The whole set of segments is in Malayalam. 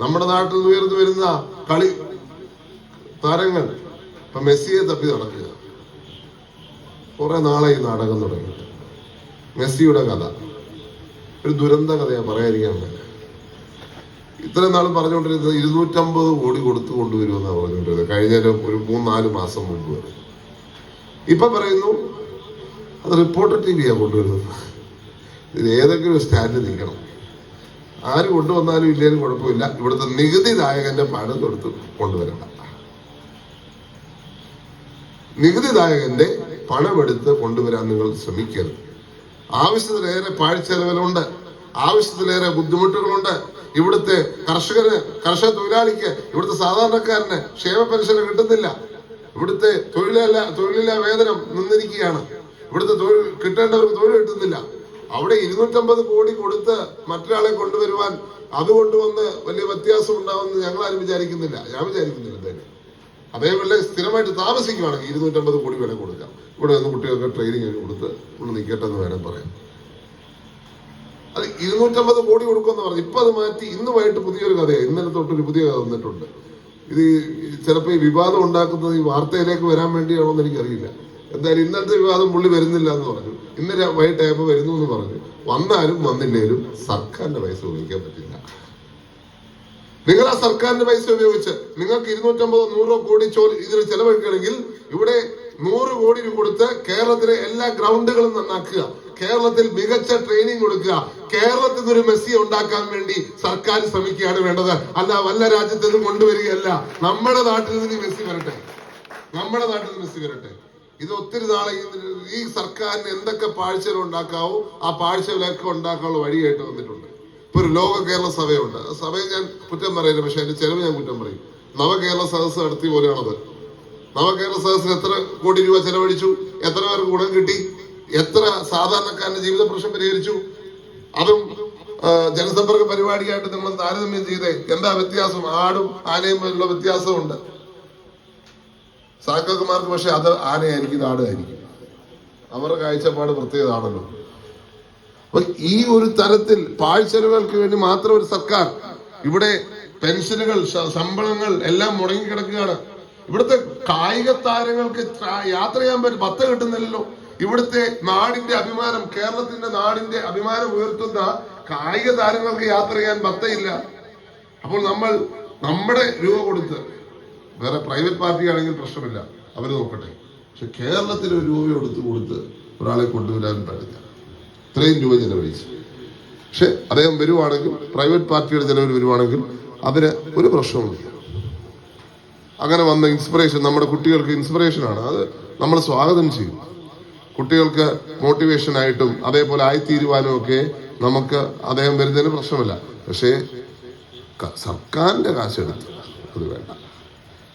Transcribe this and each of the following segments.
നമ്മുടെ നാട്ടിൽ ഉയർന്നു വരുന്ന കളി താരങ്ങൾ. ഇപ്പൊ മെസ്സിയെ തപ്പി നടക്കുക. കുറെ നാളെ ഈ നാടകം തുടങ്ങി മെസ്സിയുടെ കഥ. ഒരു ദുരന്ത കഥയാ പറയാതിരിക്കാൻ മേല ഇത്രയും നാളും പറഞ്ഞുകൊണ്ടിരുന്നത് ഇരുന്നൂറ്റമ്പത് കോടി കൊടുത്തു കൊണ്ടുവരുമെന്നാണ് പറഞ്ഞുകൊണ്ടിരുന്നത്. കഴിഞ്ഞ ഒരു- മൂന്നാൽ മാസം മുമ്പ്. വരെ ഇപ്പൊ പറയുന്നു അത് റിപ്പോർട്ടർ ടി വിയാണ് കൊണ്ടുവരുന്നത്. ഇത് ഏതെങ്കിലും സ്റ്റാൻഡ് നീക്കണം ആര് കൊണ്ടുവന്നാലും ഇല്ലേലും കുഴപ്പമില്ല. ഇവിടുത്തെ നികുതിദായകന്റെ പണം കൊടുത്ത് കൊണ്ടുവരണ്ട നികുതിദായകന്റെ പണമെടുത്ത് കൊണ്ടുവരാൻ നിങ്ങൾ ശ്രമിക്കരുത്. ആവശ്യത്തിലേറെ പാഴ്ചെലവിലുണ്ട് ആവശ്യത്തിലേറെ ബുദ്ധിമുട്ടുകളുണ്ട്. ഇവിടുത്തെ കർഷകന് കർഷക തൊഴിലാളിക്ക് ഇവിടുത്തെ സാധാരണക്കാരന് ക്ഷേമ പെൻഷൻ കിട്ടുന്നില്ല. ഇവിടുത്തെ തൊഴിലില്ല തൊഴിലില്ല വേതനം നിന്നിരിക്കുകയാണ്. ഇവിടുത്തെ തൊഴിൽ കിട്ടേണ്ടവർക്ക് തൊഴിൽ കിട്ടുന്നില്ല. അവിടെ ഇരുന്നൂറ്റമ്പത് കോടി കൊടുത്ത് മറ്റൊരാളെ കൊണ്ടുവരുവാൻ അത് കൊണ്ടുവന്ന് വലിയ വ്യത്യാസം ഉണ്ടാവുമെന്ന് ഞങ്ങൾ ആരും വിചാരിക്കുന്നില്ല. ഞാൻ വിചാരിക്കുന്നില്ല എന്തായാലും. അതേപോലെ സ്ഥിരമായിട്ട് താമസിക്കുവാണെങ്കിൽ ഇരുന്നൂറ്റമ്പത് കോടി വില കൊടുക്കാം. ഇവിടെ നിന്ന് കുട്ടികൾക്ക് ട്രെയിനിങ് കൊടുത്ത് ഇവിടെ നിൽക്കട്ടെ എന്ന് വേണം പറയാം അത് ഇരുന്നൂറ്റമ്പത് കോടി കൊടുക്കുമെന്ന് പറഞ്ഞു ഇപ്പൊ അത് മാറ്റി ഇന്ന് വൈകിട്ട് പുതിയൊരു കഥയാണ് ഇന്നലെ തൊട്ടൊരു പുതിയ കഥ വന്നിട്ടുണ്ട്. ഇത് ചിലപ്പോൾ ഈ വിവാദം ഉണ്ടാക്കുന്നത് ഈ വാർത്തയിലേക്ക് വരാൻ വേണ്ടിയാണോ എന്ന് എനിക്കറിയില്ല. എന്തായാലും ഇന്നത്തെ വിവാദം പുള്ളി വരുന്നില്ല എന്ന് പറഞ്ഞു ഇന്നലെ വൈകിട്ടായപ്പോൾ വരുന്നു എന്ന് പറഞ്ഞു. വന്നാലും വന്നില്ലേലും സർക്കാരിന്റെ പൈസ ഉപയോഗിക്കാൻ പറ്റില്ല. നിങ്ങൾ ആ സർക്കാരിന്റെ പൈസ ഉപയോഗിച്ച് നിങ്ങൾക്ക് ഇരുന്നൂറ്റമ്പതോ നൂറോ കോടി ചോ ഇതിൽ ചെലവഴിക്കണമെങ്കിൽ ഇവിടെ നൂറ് കോടി കൊടുത്ത് കേരളത്തിലെ എല്ലാ ഗ്രൗണ്ടുകളും നന്നാക്കുക. കേരളത്തിൽ മികച്ച ട്രെയിനിങ് കൊടുക്കുക. കേരളത്തിൽ നിന്ന് ഒരു മെസ്സി ഉണ്ടാക്കാൻ വേണ്ടി സർക്കാർ ശ്രമിക്കുകയാണ് വേണ്ടത്. അല്ല വല്ല രാജ്യത്തു നിന്നും കൊണ്ടുവരികയല്ല. നമ്മുടെ നാട്ടിൽ നിന്ന് മെസ്സി വരട്ടെ. നമ്മുടെ നാട്ടിൽ നിന്ന് മെസ്സി വരട്ടെ. ഇത് ഒത്തിരി നാളെ ഈ- സർക്കാരിന് എന്തൊക്കെ പാഴ്ചകൾ ഉണ്ടാക്കാവോ ആ പാഴ്ചകളൊക്കെ ഉണ്ടാക്കാനുള്ള വഴിയായിട്ട് വന്നിട്ടുണ്ട്. ഇപ്പൊ ഒരു ലോക കേരള സഭയുണ്ട്. ആ സഭയെ ഞാൻ കുറ്റം പറയില്ല പക്ഷെ അതിന്റെ ചെലവ് ഞാൻ കുറ്റം പറയും. നവകേരള സദസ്സ് നടത്തി പോലെയാണത്. നവകേരള സദസ്സിന് എത്ര കോടി രൂപ ചെലവഴിച്ചു? എത്ര പേർക്ക് ഗുണം കിട്ടി? എത്ര സാധാരണക്കാരന്റെ ജീവിത പ്രശ്നം പരിഹരിച്ചു? അതും ജനസമ്പർക്ക പരിപാടിയായിട്ട് നിങ്ങൾ താരതമ്യം ചെയ്തേ. എന്താ വ്യത്യാസം? ആടും ആനയും വ്യത്യാസമുണ്ട്. സാക്കകുമാർക്ക് പക്ഷെ അത് ആനയായിരിക്കും ഇത് ആടായിരിക്കും അവരുടെ കാഴ്ചപ്പാട് പ്രത്യേകതാണല്ലോ. അപ്പൊ ഈ ഒരു തരത്തിൽ പാഴ്ചെലവുകൾക്ക് വേണ്ടി മാത്രം ഒരു സർക്കാർ ഇവിടെ പെൻഷനുകൾ ശമ്പളങ്ങൾ എല്ലാം മുടങ്ങിക്കിടക്കുകയാണ്. ഇവിടുത്തെ കായിക താരങ്ങൾക്ക് യാത്ര ചെയ്യാൻ പറ്റും പത്ത് കിട്ടുന്നില്ലല്ലോ. ഇവിടുത്തെ നാടിന്റെ അഭിമാനം കേരളത്തിന്റെ നാടിന്റെ അഭിമാനം ഉയർത്തുന്ന കായിക താരങ്ങൾക്ക് യാത്ര ചെയ്യാൻ പത്തയില്ല. അപ്പോൾ നമ്മൾ നമ്മുടെ രൂപ കൊടുത്ത് വേറെ പ്രൈവറ്റ് പാർട്ടി ആണെങ്കിൽ പ്രശ്നമില്ല. അവർ നോക്കട്ടെ. പക്ഷെ കേരളത്തിൽ ഒരു രൂപ എടുത്തു കൊടുത്ത് ഒരാളെ കൊണ്ടുവരാൻ പറ്റില്ല. ഇത്രയും രൂപ ചെലവഴിച്ചു. പക്ഷെ അദ്ദേഹം വരുവാണെങ്കിൽ പ്രൈവറ്റ് പാർട്ടിയുടെ ചിലവർ വരുവാണെങ്കിൽ അതിന് ഒരു പ്രശ്നവുമില്ല അങ്ങനെ വന്ന ഇൻസ്പിറേഷൻ നമ്മുടെ കുട്ടികൾക്ക് ഇൻസ്പിറേഷനാണ് അത് നമ്മൾ സ്വാഗതം ചെയ്യും. കുട്ടികൾക്ക് മോട്ടിവേഷൻ ആയിട്ടും അതേപോലെ ആയിത്തീരുവാനും ഒക്കെ നമുക്ക് അദ്ദേഹം വരുന്നതിന് പ്രശ്നമില്ല. പക്ഷേ സർക്കാരിന്റെ കാശെടുത്ത് അത് വേണ്ട.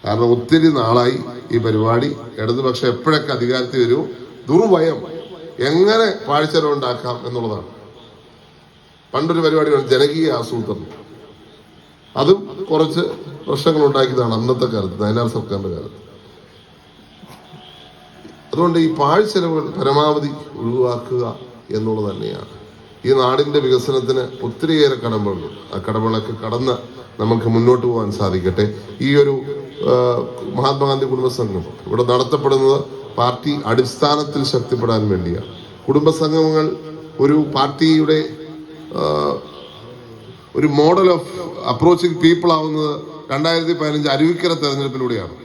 കാരണം ഒത്തിരി നാളായി ഈ പരിപാടി. ഇടതുപക്ഷം എപ്പോഴൊക്കെ അധികാരത്തിൽ വരുമോ ദുർഭയം എങ്ങനെ പാഴ്ചരം ഉണ്ടാക്കാം എന്നുള്ളതാണ്. പണ്ടൊരു പരിപാടിയാണ് ജനകീയ ആസൂത്രണം. അതും കുറച്ച് പ്രശ്നങ്ങൾ ഉണ്ടാക്കിയതാണ് അന്നത്തെ കാലത്ത് നയനാർ സർക്കാരിന്റെ കാലത്ത്. അതുകൊണ്ട് ഈ പാഴ്ചെലവുകൾ പരമാവധി ഒഴിവാക്കുക എന്നുള്ളത് തന്നെയാണ്. ഈ നാടിന്റെ വികസനത്തിന് ഒത്തിരിയേറെ കടമ്പകളുണ്ട്. ആ കടമ്പകളൊക്കെ കടന്ന് നമുക്ക് മുന്നോട്ട് പോകാൻ സാധിക്കട്ടെ. ഈ ഒരു മഹാത്മാഗാന്ധി കുടുംബസംഘം ഇവിടെ നടത്തപ്പെടുന്നത് പാർട്ടി അടിസ്ഥാനത്തിൽ ശക്തിപ്പെടാൻ വേണ്ടിയാണ്. കുടുംബസംഗമങ്ങൾ ഒരു പാർട്ടിയുടെ ഒരു മോഡൽ ഓഫ് അപ്രോച്ചിങ് പീപ്പിൾ ആവുന്നത് രണ്ടായിരത്തി പതിനഞ്ച് അരുവിക്കര തെരഞ്ഞെടുപ്പിലൂടെയാണ്.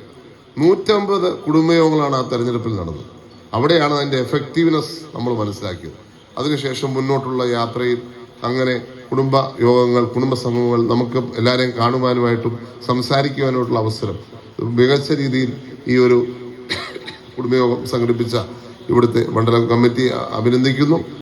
നൂറ്റമ്പത് കുടുംബയോഗങ്ങളാണ് ആ തെരഞ്ഞെടുപ്പിൽ നടന്നത്. അവിടെയാണ് അതിന്റെ എഫക്റ്റീവ്നെസ് നമ്മൾ മനസ്സിലാക്കിയത്. അതിനുശേഷം മുന്നോട്ടുള്ള യാത്രയിൽ അങ്ങനെ കുടുംബ യോഗങ്ങൾ കുടുംബ സംഗമങ്ങൾ നമുക്ക് എല്ലാവരെയും കാണുവാനുമായിട്ടും സംസാരിക്കുവാനുമായിട്ടുള്ള അവസരം. മികച്ച രീതിയിൽ ഈ ഒരു കുടുംബയോഗം സംഘടിപ്പിച്ച ഇവിടുത്തെ മണ്ഡലം കമ്മിറ്റി അഭിനന്ദിക്കുന്നു.